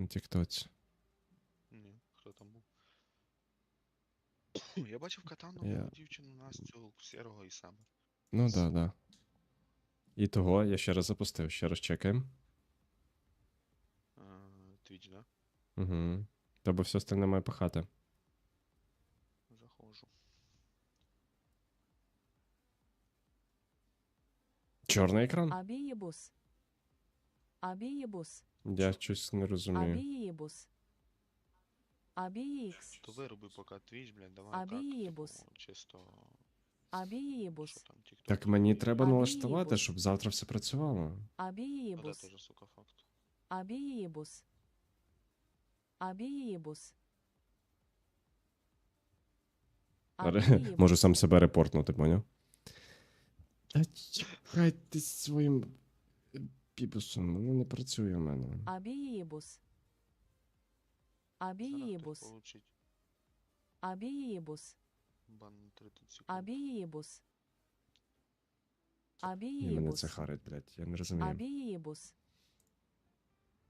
на тіктоці. Ні, хто там був? Я бачив катану, Я- дівчину Настю, Сірого і себе. Ну да, да. І того я ще раз запустив, ще раз чекаємо. Твіч, да? Угу. Тобто все остальне має пахати. Заходжу. Чорний екран? Абієбус. Абієбус. Я щось не розумію. Абієбус. Абієкс. То вироби поки твіч, блядь, давай Абієбус. как, типу, чисто, Абієбус. там, TikTok Так мені треба Абі налаштувати, щоб завтра все працювало. Ну да, Абієбус. теж, сука, факт. Абієбус. Абієбус. Абієбус. Можу сам себе репортнути, поняв? А чекай ти зі своїм піпусом, воно не працює в мене. Хтось Абієбус. получить Абієбус. бан на 30 секунд. Абієбус. І мене це харить, блядь, я не розумію. Абієбус.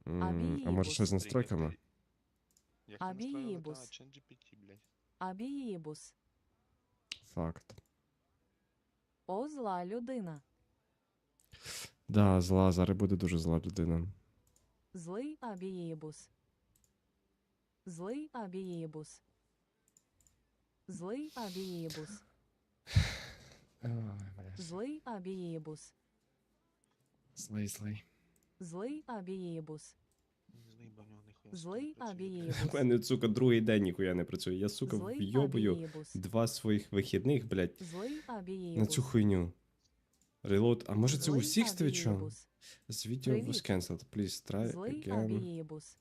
М, А може щось з настройками? Як ти ChatGPT, блядь. Факт. О, зла людина. Да, зла, зараз буде дуже зла людина. Злий Абієбус. Злий Абієбус. Злий Абієбус. Злий Абієбус. Злий, злий. Злий Абієбус. Злий працює. У мене, сука, другий день ніхуя не працює. Я, сука, вйобую два своїх вихідних, блядь, Злий на цю хуйню. Reload. А може це у Злий всіх з? Абієбус. З відео was Привіт. cancelled. Please try Злий again.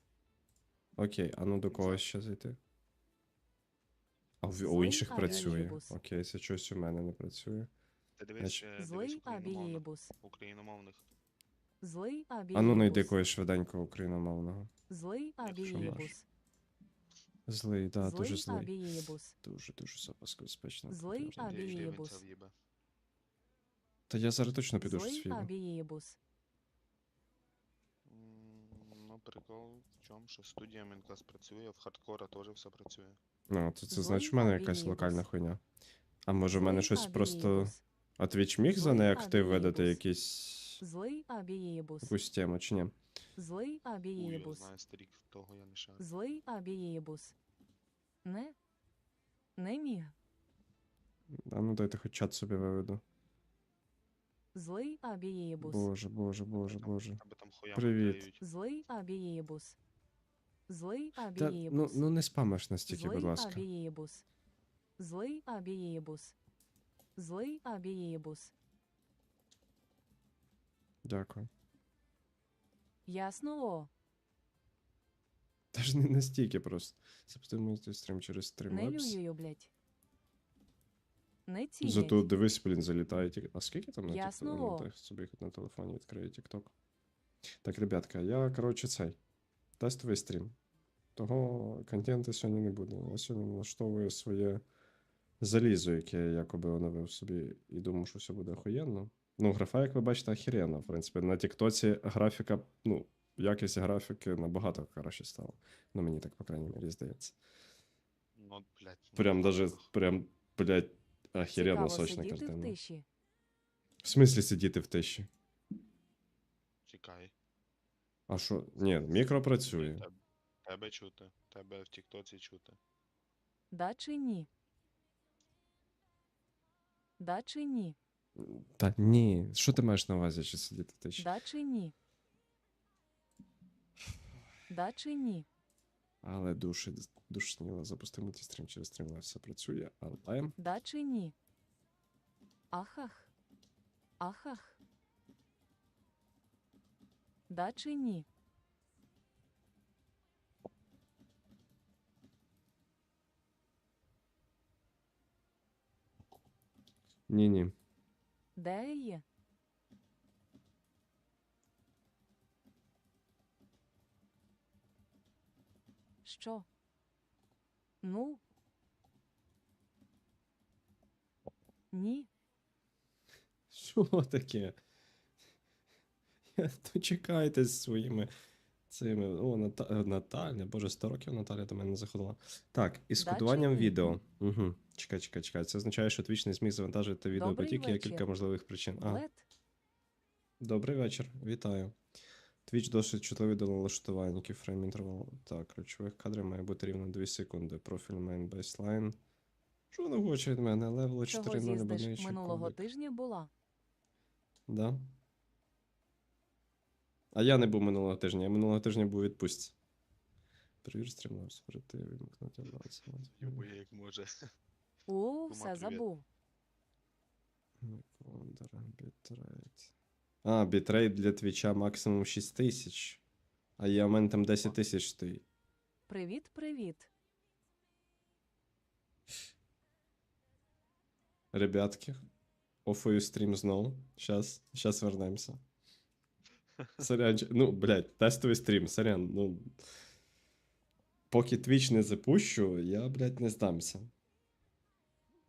Окей, а ну до когось ще зайти. А в, у інших працює. Окей, це щось у мене не працює. Ти дивись, Значить- е, дивись Злий україномовних. Абієбус. Україномовних. Злий Абієбус. А ну найди когось швиденько україномовного. Злий Абієбус. Злий, да, дуже Злий злий. Абієбус. Дуже дуже запаскобезпечно. Злий Дуже. Абі- Надіюсь, Абієбус. В'їбе. Та я зараз точно піду щось Злий фігу. Абієбус. М, Ну, прикол в чому, що студія Мінклас працює, в хардкора теж все працює. Ну, то це значить в мене якась локальна хуйня. А може в мене щось просто. А Twitch міг за Злий неактив видати якийсь Злий Абієбус. якусь тему, чи ні? Злий Абієбус. знає, старік, того я не шарю. Злий Абієбус. Не? Не міг. А ну дайте хоч чат собі виведу. Злий Абієбус. Боже, боже, боже, Аби там- боже. Аби там хуями Привіт. клеють. Злий Абієбус. Злий Та, ну, Абієбус. ну не спамиш настільки, будь Злий ласка. Абієбус. Злий Абієбус. Злий Абієбус. Дякую. Ясно о. Та ж не настільки просто. Запустимо цей стрім через Не Streamlabs. лююю, блять. Не цілять. Зато дивись, блін, залітає тік. А скільки там на так собі на телефоні відкриє TikTok. Так, ребятка, я, коротше, цей. Тестовий стрім. Того контенту сьогодні не буде. Я сьогодні налаштовую своє залізо, яке я якоби оновив собі, і думаю, що все буде охуєнно. Ну, графа, як ви бачите, охеренна. В принципі, на Тіктоці графіка, ну, якість графіки набагато краще стала. Ну, мені так, по крайній мірі, здається. Ну, блядь. ну, Прям даже, прям, блядь, охеренно Цікаво сочна сидіти в картина. тиші. В смислі сидіти в тиші? Чекай. А що? Ні, мікро працює. Тебе, тебе чути. Тебе в Тіктоці чути. Да чи ні? Да чи ні? Та ні. Що ти маєш на увазі, що сидіти в тиші? Да чи ні? Да чи ні? Але душі душніло. Запустимо ті стрім через стрімлайв все працює, але. Да чи ні? Ахах. Ахах. Да чи ні? Ні-ні. Де є? Що? Ну? Ні. Що таке? Дочекайте з своїми Цими, о, Ната... е, Наталя, боже, 100 років Наталя до мене заходила. Так, із Да кодуванням відео. Угу. Чекай, чекай, чекай. Це означає, що Twitch не зміг завантажити відео Добрий потік, є кілька можливих причин. А, добрий вечір, вітаю. Twitch досить чутливий до налаштувань, фрейм інтервал. Так, ключових кадрів має бути рівно 2 секунди. Профіль main baseline. Що воно хоче від мене? Левел Чого 4.0 з'їздиш? абоничий Минулого кубик. тижня була. Да. А я не був минулого тижня, я минулого тижня був відпустці. Перевір стрімно спорити, вимкнути лазер. Юбує як може. У, все забув. Кондер, бітрейт. А, бітрейт для твіча максимум 6 тисяч. А я у мене там 10 тисяч стоїть. Привіт, привіт. Ребятки, офую стрім знову. Щас, щас вернемося. Сорян, ну, блядь, тестовий стрім, сорян, ну. Поки Twitch не запущу, я, блядь, не здамся.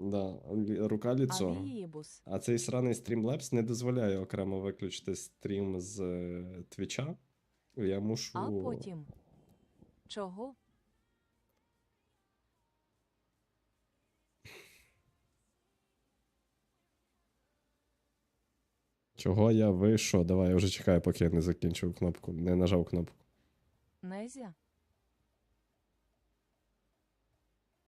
Да, рука ліцо. Аліїбус. А цей сраний Streamlabs не дозволяє окремо виключити стрім з е, Твіча. Я мушу. А потім. Чого? Чого я ви що? Давай, я вже чекаю, поки я не закінчив кнопку, не нажав кнопку. Незя?